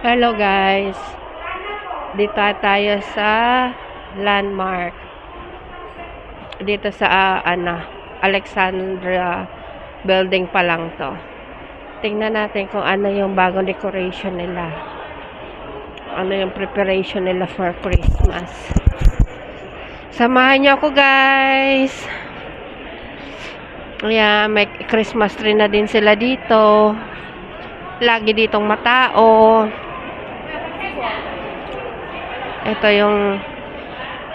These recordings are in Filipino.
Hello guys. Dito tayo sa landmark. Dito sa ah, ano, Alexandra building pa lang to. Tingnan natin kung ano yung bagong decoration nila. Ano yung preparation nila for Christmas. Samahan niyo ako guys. Ayan, may Christmas tree na din sila dito. Lagi ditong matao. Ito yung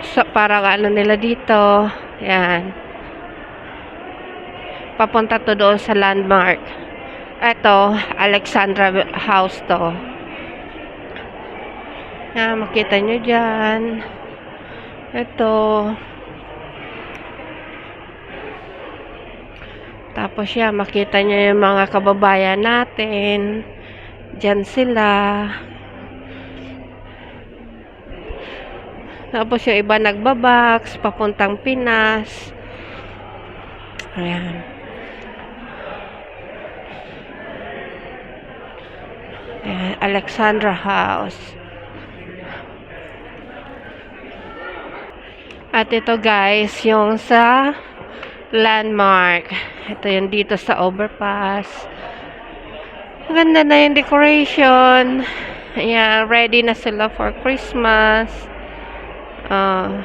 sa, parang ano nila dito. Yan. Papunta to doon sa landmark. Ito, Alexandra House to. Yan, makita nyo dyan. Ito. Tapos yan, makita nyo yung mga kababayan natin. Diyan sila. Tapos yung iba nagbabox, papuntang Pinas. Ayan. Ayan, Alexandra House. At ito guys, yung sa landmark. Ito yung dito sa overpass. Ang Ganda na yung decoration. Ayan, ready na sila for Christmas. Ah.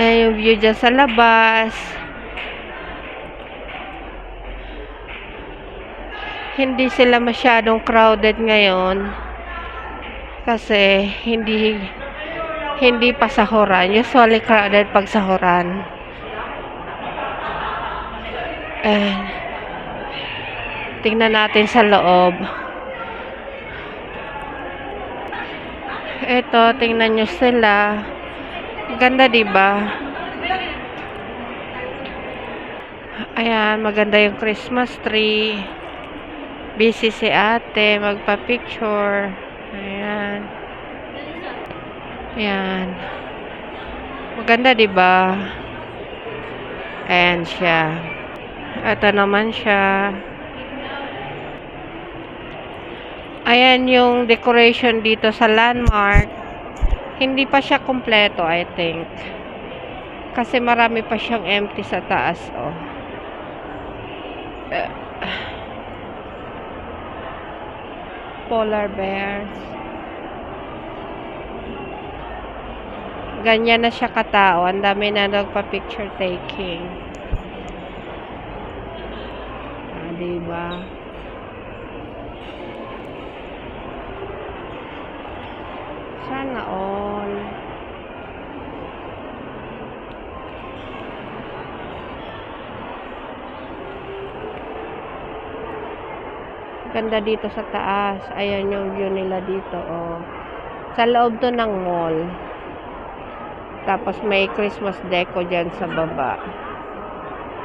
ayan yung view dyan sa labas. Hindi sila masyadong crowded ngayon. Kasi hindi hindi pa sahuran. Usually crowded pag sahuran. And, tingnan natin sa loob. Ito, tingnan nyo sila. Ganda, di ba? Ayan, maganda yung Christmas tree. Busy si ate, magpa-picture. Ayan. Ayan. Maganda, di ba? Ayan siya. Ito naman siya. Ayan yung decoration dito sa landmark. Hindi pa siya kompleto, I think. Kasi marami pa siyang empty sa taas, oh. Eh, Polar bears. Ganyan na siya katao. Ang dami na nagpa-picture taking. Ah, diba? Sana all. Ganda dito sa taas. Ayan yung view nila dito, oh. Sa loob to ng mall. Tapos may Christmas deco dyan sa baba.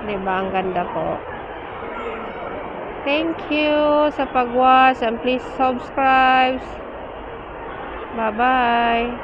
Diba? Ang ganda po. Thank you sa pag-watch and please subscribe. Bye-bye.